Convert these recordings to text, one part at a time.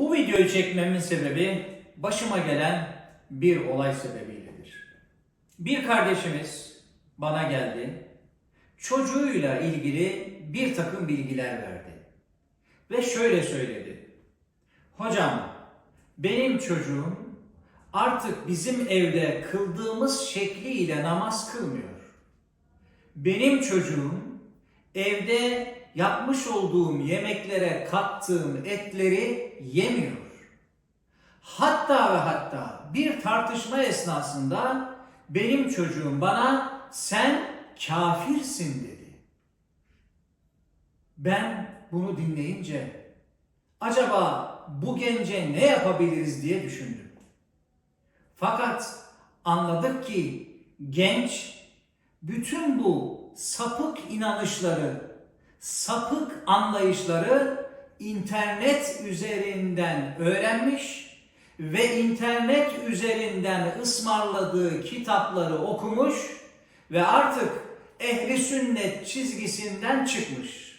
Bu videoyu çekmemin sebebi başıma gelen bir olay sebebiyledir. Bir kardeşimiz bana geldi, çocuğuyla ilgili bir takım bilgiler verdi. Ve şöyle söyledi. Hocam, benim çocuğum artık bizim evde kıldığımız şekliyle namaz kılmıyor. Benim çocuğum evde yapmış olduğum yemeklere kattığım etleri yemiyor. Hatta ve hatta bir tartışma esnasında benim çocuğum bana sen kafirsin dedi. Ben bunu dinleyince acaba bu gence ne yapabiliriz diye düşündüm. Fakat anladık ki genç bütün bu sapık inanışları, sapık anlayışları internet üzerinden öğrenmiş ve internet üzerinden ısmarladığı kitapları okumuş ve artık ehli sünnet çizgisinden çıkmış.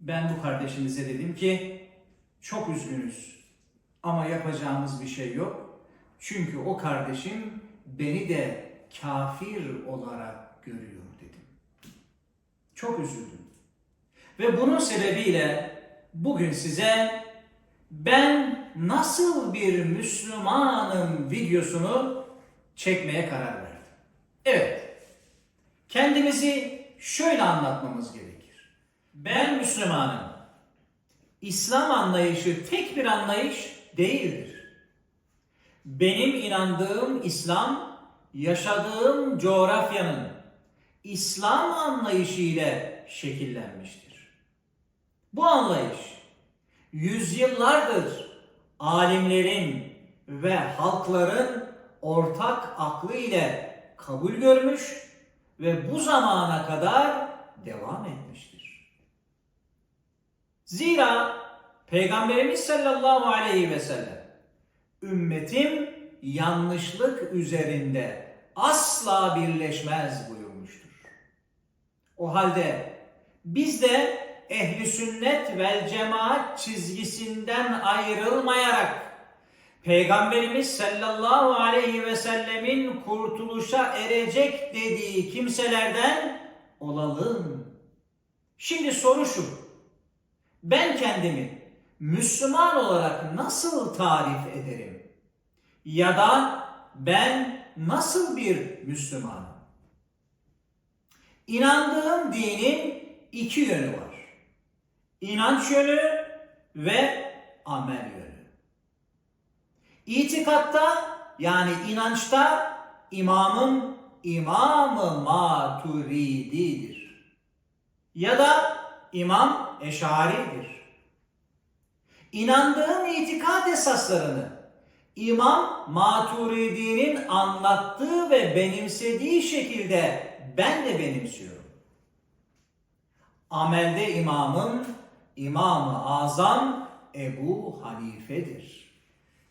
Ben bu kardeşimize dedim ki çok üzgünüz ama yapacağımız bir şey yok. Çünkü o kardeşim beni de kafir olarak görüyor dedim. Çok üzüldüm. Ve bunun sebebiyle bugün size ben nasıl bir Müslümanım videosunu çekmeye karar verdim. Evet, kendimizi şöyle anlatmamız gerekir. Ben Müslümanım. İslam anlayışı tek bir anlayış değildir. Benim inandığım İslam, yaşadığım coğrafyanın İslam anlayışı ile şekillenmiştir. Bu anlayış yüzyıllardır alimlerin ve halkların ortak aklı ile kabul görmüş ve bu zamana kadar devam etmiştir. Zira Peygamberimiz sallallahu aleyhi ve sellem ümmetim yanlışlık üzerinde asla birleşmez buyurmuştur. O halde biz de ehli sünnet vel cemaat çizgisinden ayrılmayarak Peygamberimiz sallallahu aleyhi ve sellemin kurtuluşa erecek dediği kimselerden olalım. Şimdi soru şu. Ben kendimi Müslüman olarak nasıl tarif ederim? Ya da ben nasıl bir Müslümanım? İnandığım dinin iki yönü var. İnanç yönü ve amel yönü. İtikatta yani inançta imamım İmam-ı Maturidi'dir. Ya da İmam Eşari'dir. İnandığım itikat esaslarını İmam Maturidi'nin anlattığı ve benimsediği şekilde ben de benimsiyorum. Amelde imamım İmam-ı Azam Ebu Hanife'dir.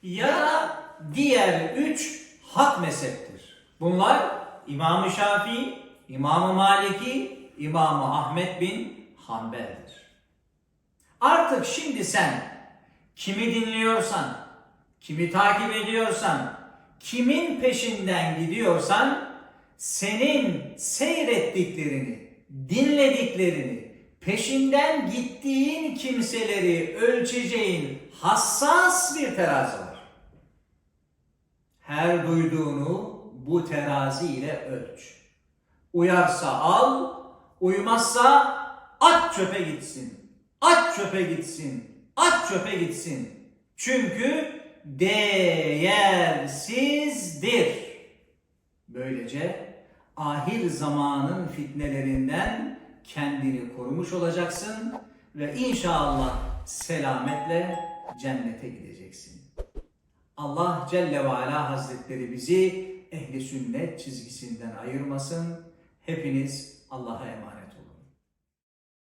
Ya da diğer üç hak mezheptir. Bunlar İmam-ı Şafii, İmam-ı Maliki, İmam-ı Ahmet bin Hanbel'dir. Artık şimdi sen kimi dinliyorsan, kimi takip ediyorsan, kimin peşinden gidiyorsan senin seyrettiklerini, dinlediklerini, peşinden gittiğin kimseleri ölçeceğin hassas bir terazi var. Her duyduğunu bu terazi ile ölç. Uyarsa al, uymazsa at çöpe gitsin. At çöpe gitsin. At çöpe gitsin. Çünkü değersizdir. Böylece ahir zamanın fitnelerinden kendini korumuş olacaksın ve inşallah selametle cennete gideceksin. Allah Celle ve Ala Hazretleri bizi ehli sünnet çizgisinden ayırmasın. Hepiniz Allah'a emanet